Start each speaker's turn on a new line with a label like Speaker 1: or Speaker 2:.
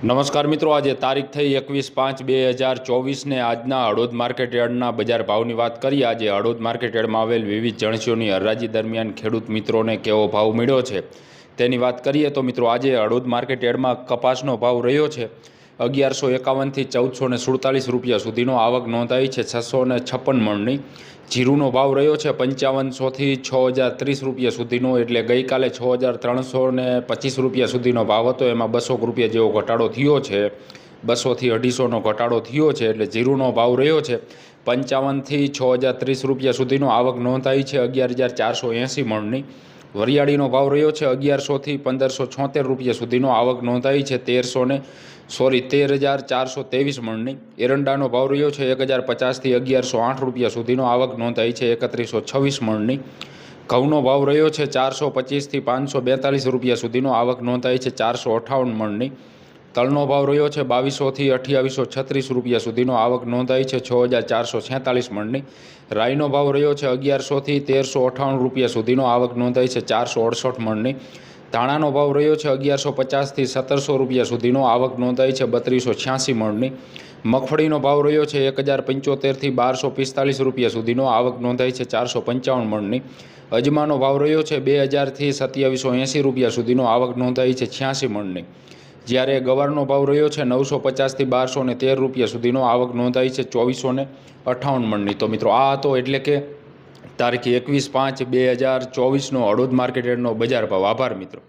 Speaker 1: નમસ્કાર મિત્રો, આજે તારીખ થઈ એકવીસ પાંચ બે હજાર ચોવીસને આજના હળોદ માર્કેટ યાર્ડના બજાર ભાવની વાત કરીએ. આજે હળોદ માર્કેટ આવેલ વિવિધ જણસીઓની હરાજી દરમિયાન ખેડૂત મિત્રોને કેવો ભાવ મળ્યો છે તેની વાત કરીએ તો મિત્રો, આજે હળોદ માર્કેટ કપાસનો ભાવ રહ્યો છે. અગિયારસો એકાવનથી ચૌદસો ને સુડતાલીસ રૂપિયા સુધીનો આવક નોંધાઈ છે. છસો ને છપ્પન મણની જીરુનો ભાવ રહ્યો છે. પંચાવનસોથી છ હજાર ત્રીસ રૂપિયા સુધીનો એટલે ગઈકાલે છ હજાર ત્રણસો ને પચીસ રૂપિયા સુધીનો ભાવ હતો. એમાં બસો રૂપિયા જેવો ઘટાડો થયો છે. બસોથી અઢીસોનો ઘટાડો થયો છે એટલે જીરુનો ભાવ રહ્યો છે. પંચાવનથી છ હજાર ત્રીસ રૂપિયા સુધીનો આવક નોંધાઈ છે. અગિયાર હજાર ચારસો એંસી મણની વરિયાળીનો ભાવ રહ્યો છે અગિયારસોથી પંદરસો છોતેર રૂપિયા સુધીનો. આવક નોંધાઈ છે તેરસો ને, સોરી, તેર હજાર ચારસો ત્રેવીસ મણની. એરંડાનો ભાવ રહ્યો છે એક હજાર પચાસથી અગિયારસો આઠ રૂપિયા સુધીનો. આવક નોંધાઈ છે એકત્રીસો છવ્વીસ મણની. ઘઉંનો ભાવ રહ્યો છે ચારસો પચીસથી પાંચસો બેતાલીસ રૂપિયા સુધીનો. આવક નોંધાઈ છે ચારસો અઠ્ઠાવન મણની. તલનો ભાવ રહ્યો છે બાવીસોથી અઠ્યાવીસો છત્રીસ રૂપિયા સુધીનો. આવક નોંધાઈ છે છ હજાર ચારસો છેતાલીસ મણની. રાઈનો ભાવ રહ્યો છે અગિયારસોથી તેરસો અઠ્ઠાવન રૂપિયા સુધીનો. આવક નોંધાઈ છે ચારસો અડસઠ મણની. ધાણાનો ભાવ રહ્યો છે અગિયારસો પચાસથી સત્તરસો રૂપિયા સુધીનો. આવક નોંધાઈ છે બત્રીસો છ્યાસી મણની. મગફળીનો ભાવ રહ્યો છે એક હજાર પંચોતેરથી બારસો પિસ્તાલીસ રૂપિયા સુધીનો. આવક નોંધાઈ છે ચારસો પંચાવન મણની. અજમાનો ભાવ રહ્યો છે બે હજારથી સત્યાવીસો એંસી રૂપિયા સુધીનો. આવક નોંધાઈ છે છ્યાસી મણની. જ્યારે ગવારનો ભાવ રહ્યો છે નવસો પચાસથી બારસો ને તેર રૂપિયા સુધીનો, આવક નોંધાઈ છે ચોવીસો ને અઠ્ઠાવન મણની. તો મિત્રો, આ હતો એટલે કે તારીખ એકવીસ પાંચ બે હજાર ચોવીસનો હળોદ માર્કેટ બજાર ભાવ. આભાર મિત્રો.